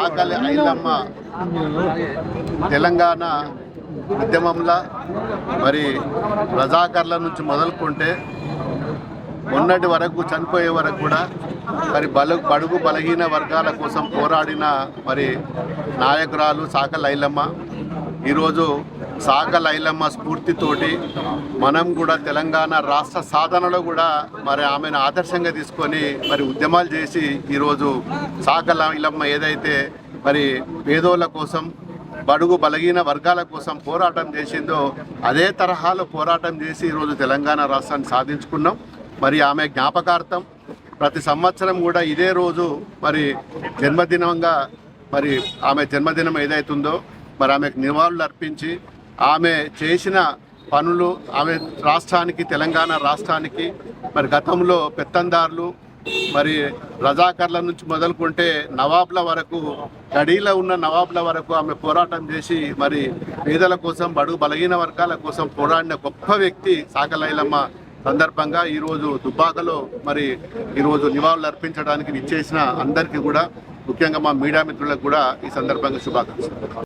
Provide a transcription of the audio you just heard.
ఆకలి ఐలమ్మ తెలంగాణ ఉద్యమంలో మరి రజాకర్ల నుంచి మొదలుకుంటే మొన్నటి వరకు చనిపోయే వరకు కూడా మరి బలు బడుగు బలహీన వర్గాల కోసం పోరాడిన మరి నాయకురాలు సాక లైలమ్మ ఈరోజు సాక లైలమ్మ స్ఫూర్తితోటి మనం కూడా తెలంగాణ రాష్ట్ర సాధనలో కూడా మరి ఆమెను ఆదర్శంగా తీసుకొని మరి ఉద్యమాలు చేసి ఈరోజు సాక లైలమ్మ ఏదైతే మరి పేదోళ్ళ కోసం బడుగు బలహీన వర్గాల కోసం పోరాటం చేసిందో అదే తరహాలో పోరాటం చేసి ఈరోజు తెలంగాణ రాష్ట్రాన్ని సాధించుకున్నాం. మరి ఆమె జ్ఞాపకార్థం ప్రతి సంవత్సరం కూడా ఇదే రోజు మరి జన్మదినంగా మరి ఆమె జన్మదినం ఏదైతుందో మరి ఆమెకు నివాళులు అర్పించి ఆమె చేసిన పనులు ఆమె రాష్ట్రానికి తెలంగాణ రాష్ట్రానికి మరి గతంలో పెత్తందారులు మరి రజాకర్ల నుంచి మొదలుకుంటే నవాబ్ల వరకు గడీలో ఉన్న నవాబ్ల వరకు ఆమె పోరాటం చేసి మరి పేదల కోసం బడుగు బలహీన వర్గాల కోసం పోరాడిన గొప్ప వ్యక్తి సాకలైలమ్మ సందర్భంగా ఈరోజు దుబ్బాకలో మరి ఈరోజు నివాళులు అర్పించడానికి విచ్చేసిన అందరికీ కూడా ముఖ్యంగా మా మీడియా మిత్రులకు కూడా ఈ సందర్భంగా శుభాకాంక్షలు.